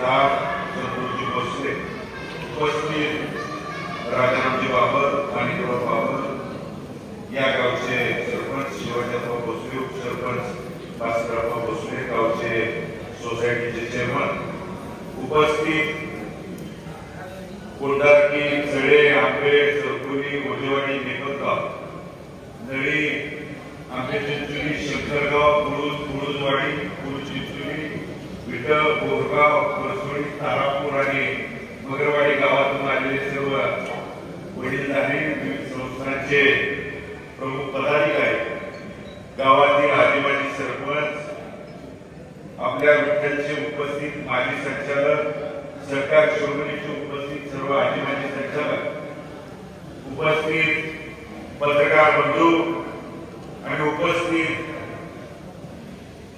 तहसीलदार संतोषजी भोसले उपस्थित राजारामजी बाबर माणिकराव बाबर. या गावचे सरपंच शिवाजीराव भोसले उपसरपंच भास्करराव भोसले गावचे सोसायटीचे चेअरमन उपस्थित कोंडारकी चळे आंबे चौकुली गोजेवाडी नेपलगाव नळी आंबे चिंचोली शंकरगाव कुळूज कुळूजवाडी कुळूज चिंचोली विठ्ठल बोरगाव तारापूर आणि मगरवाडी गावातून आलेले सर्व वडीलधारी विविध संस्थांचे प्रमुख पदाधिकारी गावातील आदिवासी सरपंच आपल्या विठ्ठलचे उपस्थित माजी संचालक सरकार शिरोमणीचे उपस्थित सर्व आदिवासी संचालक उपस्थित पत्रकार बंधू आणि उपस्थित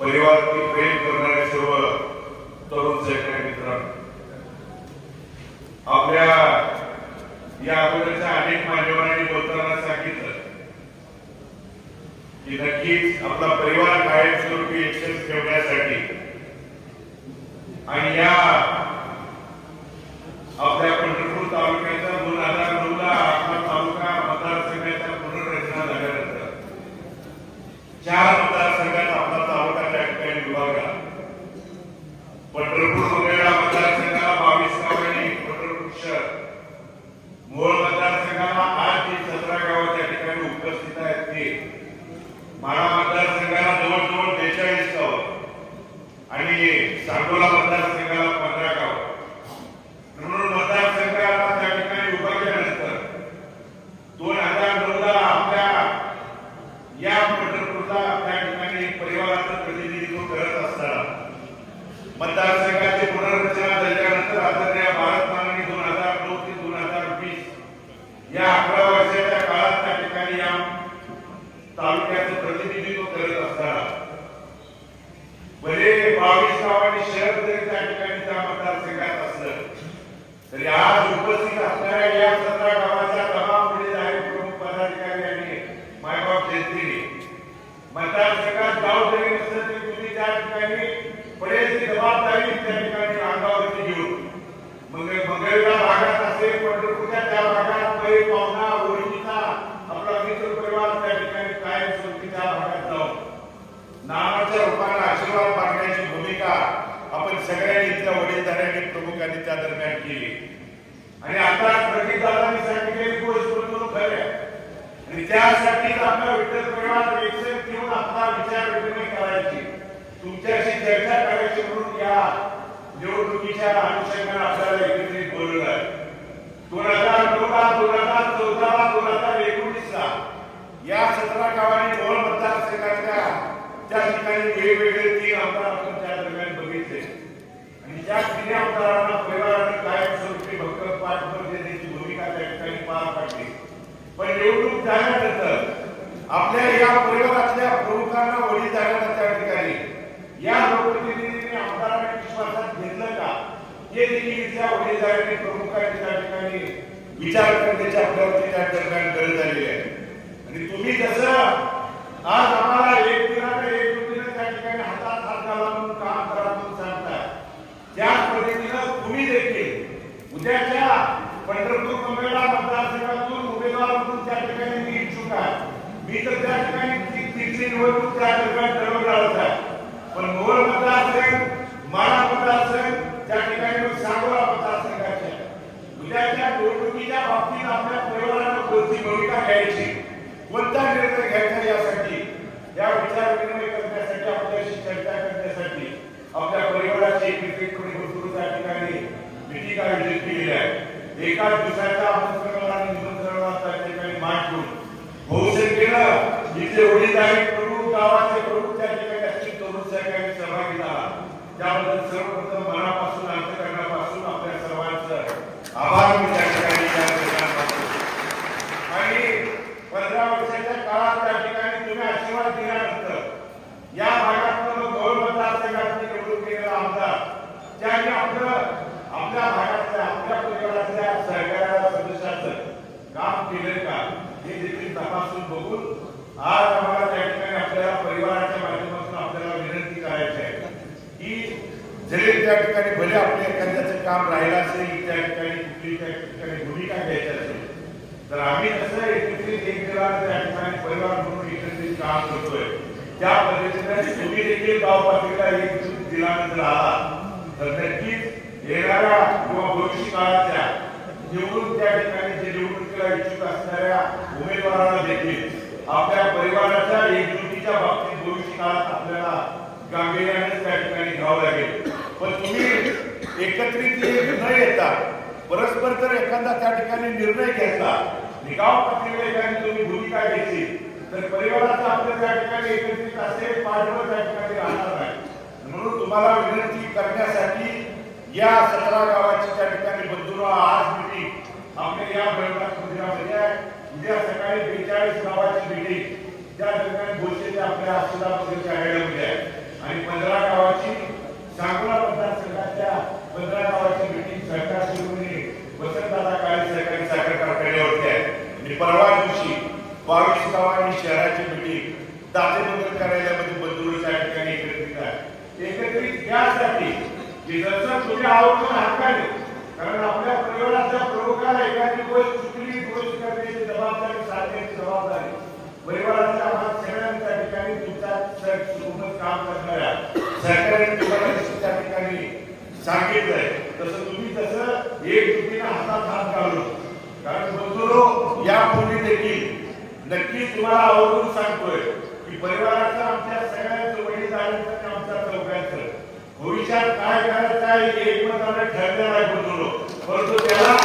परिवारातील प्रेम करणारे सर्व तरुण सहकारी मित्रांनो आपल्या या अगोदरच्या अनेक मान्यवरांनी बोलताना सांगितलं की नक्कीच आपला परिवार कायम एकशेच ठेवण्यासाठी आणि या आपल्या पंढरपूर तालुक्याच्या दोन हजार नऊ ला आपला तालुका मतदारसंघाच्या पुनर्रचना झाल्यानंतर चार मतदारसंघात आपला तालुका त्या ठिकाणी विभागला पंढरपूर मंगळा मतदारसंघाला बावीस गाव आणि पंढरपूर शहर मोहोळ मतदारसंघाला आठ ते सतरा गावं त्या ठिकाणी उपस्थित आहेत ते माळा मतदारसंघाला जवळजवळ बेचाळीस गावं आणि सांगोला मतदारसंघाला पंधरा गावं म्हणून मतदारसंघाला त्या ठिकाणी विभागल्यानंतर दोन हजार नऊला आपल्या या पंढरपूरला त्या ठिकाणी परिवाराचं प्रतिनिधित्व करत असताना मतदारसंघाची पुनर्रचना झाल्यानंतर आदरणीय भारत माननी दोन हजार नऊ ते दोन हजार वीस या अकरा वर्षाच्या काळात त्या ठिकाणी या तालुक्याचं प्रतिनिधित्व करत असताना भले बावीस गाव आणि शहर जरी त्या ठिकाणी त्या मतदारसंघात असलं तरी आज उपस्थित असणाऱ्या या सतरा गावाच्या तमाम वडीलधारी प्रमुख पदाधिकारी आणि मायबाप जयंतीने मतदारसंघात गाव जरी नसलं तरी तुम्ही त्या ठिकाणी पडेल ती जबाबदारी त्या ठिकाणी अंगावरती घेऊन मग मंगळवेढा भागात असेल पंढरपूरच्या त्या भागात पै पाहुणा ओळखीचा आपला मित्र परिवार त्या ठिकाणी कायम स्वरूपी त्या भागात जाऊन नावाच्या रूपाने आशीर्वाद मागण्याची भूमिका आपण सगळ्यांनी इथल्या वडीलधाऱ्यांनी प्रमुखांनी त्या केली. आणि आता प्रगीतदारांनी सांगितलेली गोष्ट म्हणून खरं. आणि त्यासाठीच आपला विठ्ठल परिवार एकसठ घेऊन आपला विचार विनिमय करायची. तुमच्याशी चर्चा करायची म्हणून या निवडणुकीच्या अनुषंगाने आपल्याला एकत्रित बोलवलं आहे. दोन हजार नऊला दोन हजार चौदाला दोन हजार एकोणीसला या सतरा गावांनी दोन मतदारसंघाच्या त्या ठिकाणी वेगवेगळे तीन आमदार आपण त्या दरम्यान बघितले. आणि त्या तिन्ही आमदारांना पहिला कायमस्वरूपी भक्कम पाठबळ देण्याची भूमिका त्या ठिकाणी पार पाडली पण निवडणूक झाल्यानंतर आपल्या या परिवारातल्या प्रमुखांना वडील वडीलधाऱ्यांना त्या ठिकाणी या लोकप्रतिनिधींनी आमदारांनी विश्वासात घेतलं का? हे देखील इथल्या वडीलधाऱ्यांनी प्रमुखांनी त्या ठिकाणी विचार करण्याची आपल्यावरती त्या दरम्यान गरज झालेली आहे. आणि तुम्ही कसं आज आम्हाला एक दिनाने एक दिनं त्या ठिकाणी हातात हात घाला म्हणून काम करा म्हणून सांगताय त्याच पद्धतीनं तुम्ही देखील उद्याच्या पंढरपूर मंगळा मतदारसंघातून उमेदवार म्हणून त्या ठिकाणी मी इच्छुक आहे मी तर त्या ठिकाणी तिथली निवडणूक त्या ठिकाणी ठरवणारच आहे पण मोहोळ मतदारसंघ माळा मतदारसंघ त्या ठिकाणी मग सांगोला मतदारसंघाचे उद्याच्या निवडणुकीच्या बाबतीत आपल्या परिवारानं कोणती भूमिका घ्यायची कोणता निर्णय घ्यायचा यासाठी? या विचार विनिमय करण्यासाठी आपल्याशी चर्चा करण्यासाठी आपल्या परिवाराची एकत्रितपणे बसून त्या ठिकाणी मिटिंग आयोजित केलेली एकाच दिवसाच्या आमंत्रणाला आणि निमंत्रणाला त्या ठिकाणी मान ठेवून बहुसंख्येनं इथले आहे प्रमुख गावाचे प्रमुख त्या ठिकाणी असतील तरुण सहकारी सहभागी झाला त्याबद्दल सर्वप्रथम मनापासून अंतकरणापासून आपल्या सर्वांचं आभार मी त्या ठिकाणी आणि पंधरा वर्षाच्या काळात त्या ठिकाणी तुम्ही आशीर्वाद दिल्यानंतर या भागात गौरव मतदारसंघात निवडून केलेला आमदार त्यांनी आपलं आपल्या भागातल्या आपल्या परिवारातल्या सहकार्या सदस्याचं काम केलं का? हे देखील तपासून बघून आज आम्हाला त्या ठिकाणी आपल्याला परिवाराच्या माध्यमातून आपल्याला विनंती करायची आहे की जरी त्या ठिकाणी भले आपले काम राहिलं असेल त्या ठिकाणी कुठली त्या ठिकाणी भूमिका घ्यायची असेल तर आम्ही कसं एकत्रित एक दिला त्या ठिकाणी परिवार म्हणून एकत्रित काम करतोय. त्या पद्धतीने तुम्ही देखील गाव पातळीला एक दिला आला तर नक्कीच येणाऱ्या किंवा भविष्यकाळातल्या निवडून त्या ठिकाणी जे निवडणुकीला इच्छुक असणाऱ्या उमेदवारांना देखील आपल्या परिवाराच्या एकजुटीच्या बाबतीत भविष्यकाळात आपल्याला गांभीर्याने त्या ठिकाणी घ्यावं लागेल. पण तुम्ही एकत्रित न येता परस्पर जर एखादा त्या ठिकाणी निर्णय घेतला निगाव पातळीवर एखादी तुम्ही भूमिका घेतली तर परिवाराचं आपलं त्या ठिकाणी एकत्रित असेल पाठवं त्या ठिकाणी राहणार नाही. म्हणून तुम्हाला विनंती करण्यासाठी या सतरा गावाची त्या ठिकाणी बंधुरा आज मिटिंग आपल्या या बैठक मंदिरामध्ये आहे. उद्या सकाळी बेचाळीस गावाची मिटिंग त्या ठिकाणी भोसेच्या आपल्या सुधामध्ये आढळमध्ये आहे. आणि पंधरा गावाची सांगोला मतदारसंघाच्या पंधरा गावाची मिटिंग सरकार शिरोमणी वसंतदादा काळे सहकारी साखर कारखान्यावरती आहे. आणि परवा दिवशी बावीस गावांनी शहराची मिटिंग दातेबंदर कार्यालयामध्ये बंधुरूच्या ठिकाणी एकत्रित आहे एकत्रित यासाठी जसं तुम्ही आवर्जून हक्काने कारण आपल्या परिवाराच्या प्रमुखाला एखादी गोष्ट चुकली गोष्ट करण्याची जबाबदारी साधण्याची जबाबदारी. परिवाराच्या आम्हाला सगळ्यांच्या ठिकाणी तुमच्यासोबत काम करणाऱ्या सरकारी तुम्हाला त्या ठिकाणी सांगितलंय. तसं तुम्ही तसं एक चुकीनं हातात हात घालून कारण बंधुरो यापूर्वी देखील नक्कीच तुम्हाला आवडून सांगतोय की परिवाराचं आमच्या सगळ्यांचं वडील आणि आमच्या चौघांचं भविष्यात काय करायचं आहे एकमताने ठरलेलं आहे बंधुरो परंतु त्याला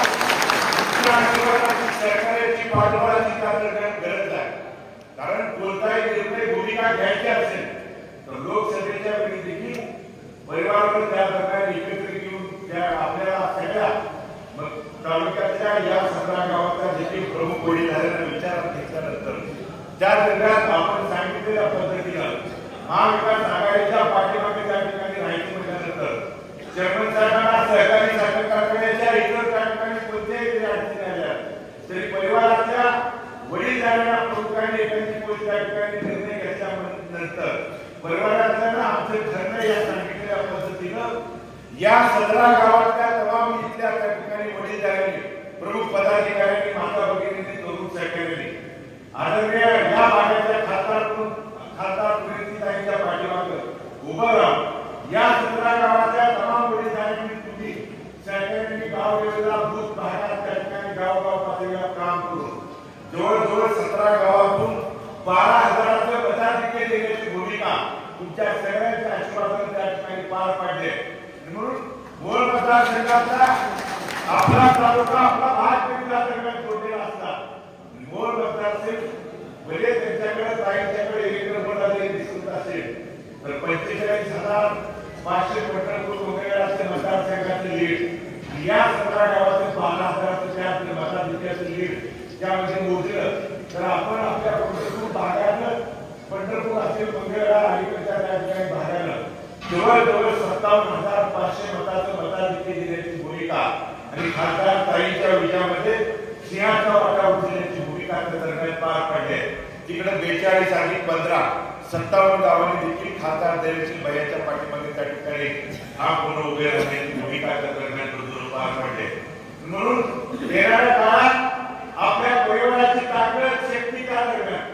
सरकारची पाठबळाची तातडीने गरज आहे कारण कोणताही निर्णय भूमिका घ्यायची असेल तर लोकसभेच्या वेळी देखील परिवारावर त्या प्रकारे एकत्र घेऊन त्या आपल्याला सगळ्या मग तालुक्यातल्या या सतरा गावातल्या देखील प्रमुख वडीलधाऱ्यांना विचारात घेतल्यानंतर त्या दरम्यान आपण सांगितलेल्या पद्धतीनं महाविकास आघाडीच्या पाठीमागे त्या ठिकाणी म्हटल्यानंतर चेअरमन साहेबांना सहकारी साखर कारखान्याच्या इतर कोणत्याही अडचणी आल्या तरी प्रमुखांनी एखादी गोष्ट त्या ठिकाणी निर्णय घेतल्यानंतर परिवारातल्या आमचं ठरणं या सांगितलेल्या पद्धतीनं या सतरा गावातल्या तमाम इथल्या त्या ठिकाणी वडीलधाऱ्यांनी प्रमुख पदाधिकाऱ्यांनी माता भगिनींनी दोन सहकार्यांनी आदरणीय या भागाच्या खासदार खासदार प्रीतीताईंच्या पाठीमागं उभं राहून या सतरा गावाच्या तमाम वडीलधाऱ्यांनी तुम्ही सहकार्यांनी गाव लेवलला भूत भागात त्या ठिकाणी गावगाव पातळीला काम करून जवळजवळ सतरा गावातून बारा हजाराचं पदाधिकारी देण्याची भूमिका तुमच्या सगळ्यांच्या आशीर्वादाने त्या ठिकाणी पार पाडले. म्हणून मूळ मतदारसंघाचा आपला तालुका आपला भाग त्या दरम्यान जोडलेला असता मूळ मतदारसंघ म्हणजे त्यांच्याकडे ताईंच्याकडे एकत्र पदाधिकारी दिसत असेल तर पंचेचाळीस हजार पाचशे पंढरपूर वगैरे असते मतदारसंघाचे लीड. या सतरा गावातील बारा हजाराचं त्या मताधिक्याचं लीड त्यामध्ये मोजलं तर आपण आपल्या पंढरपूर भागात पंढरपूर असेल मंगळवेढा अलीकडच्या त्या ठिकाणी भागानं जवळजवळ सत्तावन्न हजार पाचशे मताचं मताधिक्य दिल्याची भूमिका. आणि खासदार ताईच्या विजयामध्ये सिंहाचा वाटा उचलण्याची भूमिका त्या दरम्यान पार पडली तिकडे बेचाळीस आणि पंधरा सत्तावन्न गावांनी देखील खासदार देवेची भयाच्या पाठीमागे त्या ठिकाणी हा पूर्ण उभे राहण्याची भूमिका त्या दरम्यान बंधून पार पडले म्हणून येणाऱ्या काळात आपल्या परिवाराची ताकद शक्ती त्या दरम्यान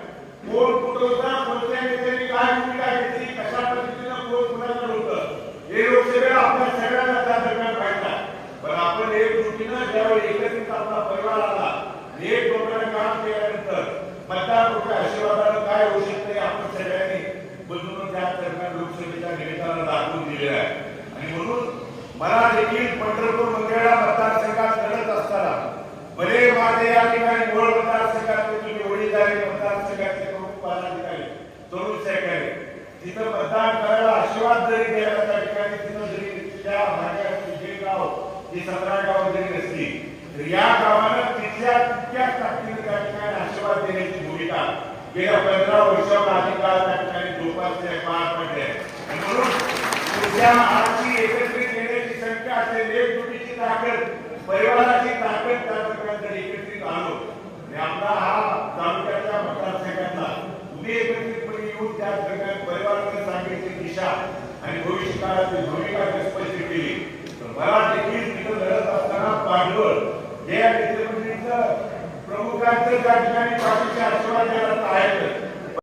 कोण कुठं होता कोणत्या नेत्यांनी काय भूमिका घेतली कशा पद्धतीनं कोण कुणाकडे होतं हे लोकसभेला आपल्या सगळ्यांना त्या दरम्यान पाहिजे पण आपण एक दृष्टीनं ज्यावेळी एकत्रित आपला परिवार आला आणि एक डोक्यानं काम केल्यानंतर मतदार लोक आशीर्वादानं काय होऊ शकते आपण सगळ्यांनी बदलून त्या दरम्यान लोकसभेच्या निमित्तानं दाखवून दिले आहे. आणि म्हणून मला देखील पंढरपूर मंगळवेढा मतदारसंघात लढत असताना भले माझे या ठिकाणी मूळ मतदारसंघातले तुम्ही वडीलधारी मतदारसंघाचे प्रमुख पदाधिकारी तरुण सहकारी तिथं मतदान करायला आशीर्वाद जरी द्यायला त्या ठिकाणी तिथं जरी त्या भागात जे गाव ही सतरा गाव जरी नसली तर या गावानं तिथल्या तितक्याच ताकदीने त्या ठिकाणी आशीर्वाद देण्याची भूमिका गेल्या पंधरा वर्षावर अधिक काळ त्या ठिकाणी जोपासले पार पडले आणि आजची एकत्रित येण्याची संख्या असेल एकजुटीची ताकद परिवाराची ताकद त्या सगळ्यांचा एकत्रित आणो आणि आपला हा तालुक्याच्या मतदारसंघातला तुम्ही एकत्रितपणे येऊन त्या सगळ्या परिवाराने सांगितली दिशा आणि भविष्य काळाची भूमिका स्पष्ट केली मला देखील तिथं लढत असताना पाठवळ हे या नेतृत्वाचं प्रमुखांचं त्या ठिकाणी पाठीचे आशीर्वाद द्यायला आहेत